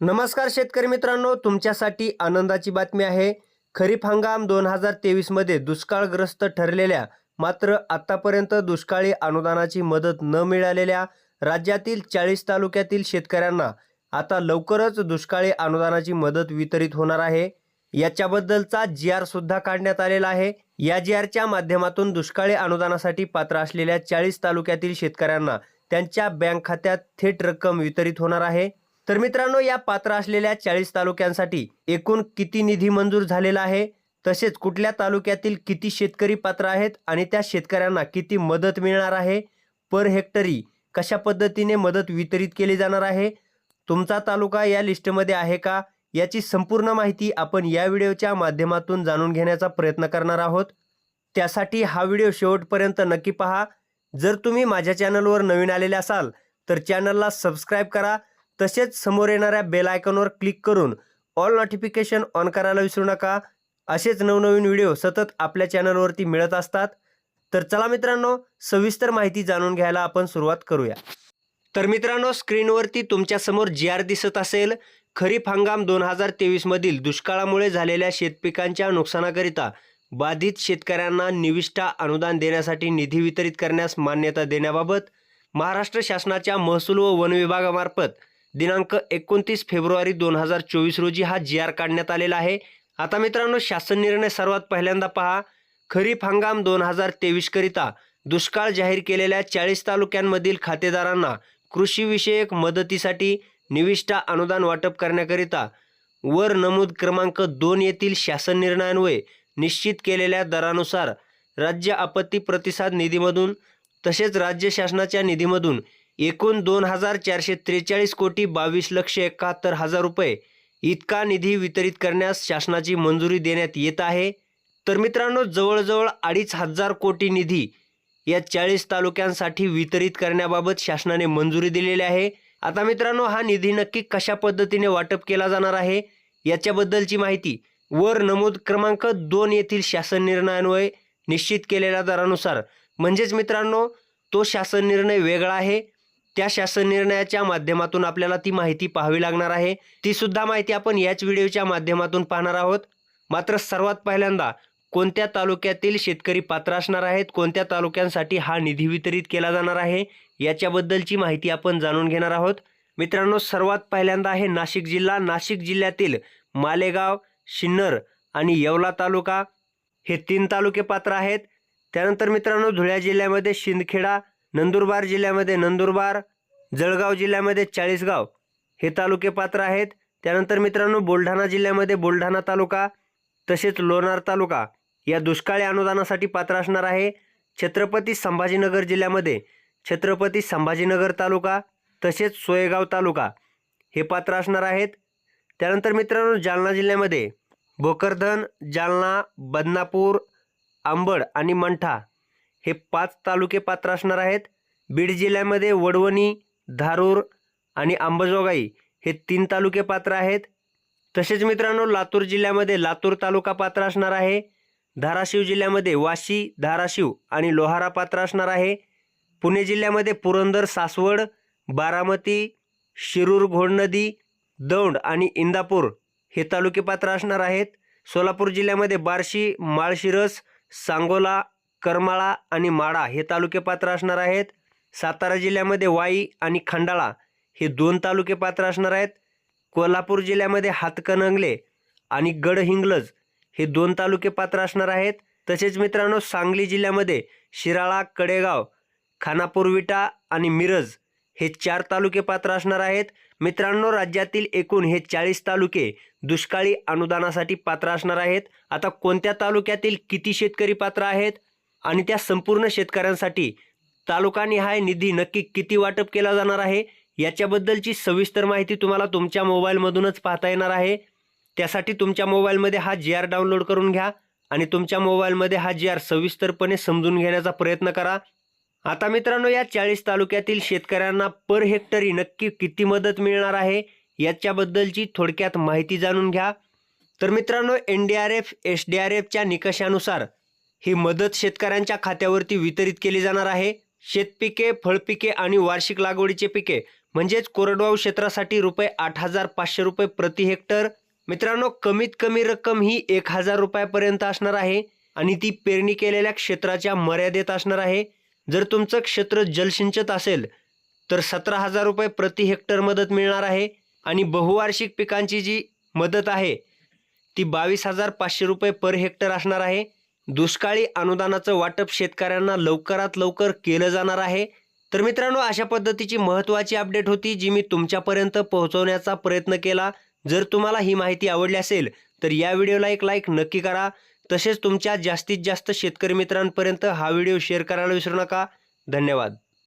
नमस्कार शेतकरी मित्रांनो तुमच्यासाठी आनंदाची बातमी आहे. खरीप हंगाम दोन हजार तेवीसमध्ये दुष्काळग्रस्त ठरलेल्या मात्र आतापर्यंत दुष्काळी अनुदानाची मदत न मिळालेल्या राज्यातील चाळीस तालुक्यातील शेतकऱ्यांना आता लवकरच दुष्काळी अनुदानाची मदत वितरित होणार आहे. याच्याबद्दलचा जी आर सुद्धा काढण्यात आलेला आहे. या जी आरच्या माध्यमातून दुष्काळी अनुदानासाठी पात्र असलेल्या चाळीस तालुक्यातील शेतकऱ्यांना त्यांच्या बँक खात्यात थेट रक्कम वितरित होणार आहे. तर मित्रांनो या पात्र असलेल्या चाळीस तालुक्यांसाठी एकूण किती निधी मंजूर झालेला आहे? तसेच कुठल्या तालुक्यातील किती शेतकरी पात्र आहेत आणि त्या शेतकऱ्यांना किती मदत मिळणार आहे? पर हेक्टरी कशा पद्धतीने मदत वितरित केली जाणार आहे? तुमचा तालुका या लिस्टमध्ये आहे का? याची संपूर्ण माहिती आपण या व्हिडिओच्या माध्यमातून जाणून घेण्याचा प्रयत्न करणार आहोत. त्यासाठी हा व्हिडिओ शेवटपर्यंत नक्की पहा. जर तुम्ही माझ्या चॅनलवर नवीन आलेले असाल तर चॅनलला सबस्क्राईब करा. तसेच समोर येणाऱ्या बेल आयकॉनवर क्लिक करून ऑल नोटिफिकेशन ऑन करायला विसरू नका. असेच नवनवीन व्हिडिओ सतत आपल्या चॅनलवरती मिळत असतात. तर चला मित्रांनो सविस्तर माहिती जाणून घ्यायला आपण सुरुवात करूया. तर मित्रांनो स्क्रीनवरती तुमच्यासमोर जी आर दिसत असेल. खरीप हंगाम दोन हजार तेवीसमधील दुष्काळामुळे झालेल्या शेतपिकांच्या नुकसानाकरिता बाधित शेतकऱ्यांना निविष्ठा अनुदान देण्यासाठी निधी वितरित करण्यास मान्यता देण्याबाबत महाराष्ट्र शासनाच्या महसूल व वन विभागामार्फत दिनांक एकोणतीस फेब्रुवारी दोन हजार चोवीस रोजी हा जी आर काढण्यात आलेला आहे. आता मित्रांनो शासन निर्णय सर्वात पहिल्यांदा पहा. खरीप हंगाम दोन हजार तेवीसकरिता दुष्काळ जाहीर केलेल्या चाळीस तालुक्यांमधील खातेदारांना कृषीविषयक मदतीसाठी निविष्ठा अनुदान वाटप करण्याकरिता वर नमूद क्रमांक दोन येथील शासन निर्णयान्वये निश्चित केलेल्या दरानुसार राज्य आपत्ती प्रतिसाद निधीमधून तसेच राज्य शासनाच्या निधीमधून एकूण दोन हजार चारशे त्रेचाळीस कोटी बावीस लक्ष एकाहत्तर हजार रुपये इतका निधी वितरित करण्यास शासनाची मंजुरी देण्यात येत आहे. तर मित्रांनो जवळजवळ अडीच हजार कोटी निधी या चाळीस तालुक्यांसाठी वितरित करण्याबाबत शासनाने मंजुरी दिलेली आहे. आता मित्रांनो हा निधी नक्की कशा पद्धतीने वाटप केला जाणार आहे याच्याबद्दलची माहिती वर नमूद क्रमांक दोन येथील शासन निर्णयान्वये निश्चित केलेल्या दरानुसार. म्हणजेच मित्रांनो तो शासन निर्णय वेगळा आहे त्या शासन निर्णयाच्या माध्यमातून आपल्याला ती माहिती पाहावी लागणार आहे. ती सुद्धा माहिती आपण याच व्हिडिओच्या माध्यमातून पाहणार आहोत. मात्र सर्वात पहिल्यांदा कोणत्या तालुक्यातील शेतकरी पात्र असणार आहेत? कोणत्या तालुक्यांसाठी हा निधी वितरित केला जाणार आहे? याच्याबद्दलची माहिती आपण जाणून घेणार आहोत. मित्रांनो सर्वात पहिल्यांदा आहे नाशिक जिल्हा. नाशिक जिल्ह्यातील मालेगाव शिन्नर आणि येवला तालुका हे तीन तालुके पात्र आहेत. त्यानंतर मित्रांनो धुळ्या जिल्ह्यामध्ये शिंदखेडा नंदुरबार जिल्ह्यामध्ये नंदुरबार जळगाव जिल्ह्यामध्ये चाळीसगाव हे तालुके पात्र आहेत. त्यानंतर मित्रांनो बुलढाणा जिल्ह्यामध्ये बुलढाणा तालुका तसेच लोणार तालुका या दुष्काळी अनुदानासाठी पात्र असणार आहे. छत्रपती संभाजीनगर जिल्ह्यामध्ये छत्रपती संभाजीनगर तालुका तसेच सोयगाव तालुका हे पात्र असणार आहेत. त्यानंतर मित्रांनो जालना जिल्ह्यामध्ये भोकरधन जालना बदनापूर आंबड आणि मंठा हे पाच तालुके पात्र असणार आहेत. बीड जिल्ह्यामध्ये वडवणी धारूर आणि अंबाजोगाई हे तीन तालुके पात्र आहेत. तसेच मित्रांनो लातूर जिल्ह्यामध्ये लातूर तालुका पात्र असणार आहे. धाराशिव जिल्ह्यामध्ये वाशी धाराशिव आणि लोहारा पात्र असणार आहे. पुणे जिल्ह्यामध्ये पुरंदर सासवड बारामती शिरूर घोडनदी दौंड आणि इंदापूर हे तालुके पात्र असणार आहेत. सोलापूर जिल्ह्यामध्ये बार्शी माळशिरस सांगोला करमाळा आणि माडा हे तालुके पात्र असणार आहेत. सातारा जिल्ह्यामध्ये वाई आणि खंडाळा हे दोन तालुके पात्र असणार आहेत. कोल्हापूर जिल्ह्यामध्ये हातकणंगले आणि गडहिंग्लज हे दोन तालुके पात्र असणार आहेत. तसेच मित्रांनो सांगली जिल्ह्यामध्ये शिराळा कडेगाव खानापूर विटा आणि मिरज हे चार तालुके पात्र असणार आहेत. मित्रांनो राज्यातील एकूण हे चाळीस तालुके दुष्काळी अनुदानासाठी पात्र असणार आहेत. आता कोणत्या तालुक्यातील किती शेतकरी पात्र आहेत? आणि त्या संपूर्ण शेतकऱ्यांसाठी तालुकानिहाय निधी नक्की किती वाटप केला जाणार आहे याच्याबद्दलची सविस्तर माहिती तुम्हाला तुमच्या मोबाईलमधूनच पाहता येणार आहे. त्यासाठी तुमच्या मोबाईलमध्ये हा जी आर डाउनलोड करून घ्या आणि तुमच्या मोबाईलमध्ये हा जी आर सविस्तरपणे समजून घेण्याचा प्रयत्न करा. आता मित्रांनो या चाळीस तालुक्यातील शेतकऱ्यांना पर हेक्टरी नक्की किती मदत मिळणार आहे याच्याबद्दलची थोडक्यात माहिती जाणून घ्या. तर मित्रांनो N D R F S D R एफच्या निकषानुसार ही मदत शेतकऱ्यांच्या खात्यावरती वितरित केली जाणार आहे. शेतपिके फळपिके आणि वार्षिक लागवडीचे पिके म्हणजेच कोरडवाहू क्षेत्रासाठी रुपये आठ हजार पाचशे रुपये प्रति हेक्टर. मित्रांनो कमीत कमी रक्कम ही एक हजार रुपयापर्यंत असणार आहे आणि ती पेरणी केलेल्या क्षेत्राच्या मर्यादेत असणार आहे. जर तुमचं क्षेत्र जलसिंचत असेल तर सतरा हजार रुपये प्रति हेक्टर मदत मिळणार आहे आणि बहुवार्षिक पिकांची जी मदत आहे ती बावीस हजार पाचशे रुपये पर हेक्टर असणार आहे. दुष्काळी अनुदानाचं वाटप शेतकऱ्यांना लवकरात लवकर केलं जाणार आहे. तर मित्रांनो अशा पद्धतीची महत्त्वाची अपडेट होती जी मी तुमच्यापर्यंत पोहोचवण्याचा प्रयत्न केला. जर तुम्हाला ही माहिती आवडली असेल तर या व्हिडिओला एक लाईक नक्की करा. तसेच तुमच्या जास्तीत जास्त शेतकरी मित्रांपर्यंत हा व्हिडिओ शेअर करायला विसरू नका. धन्यवाद.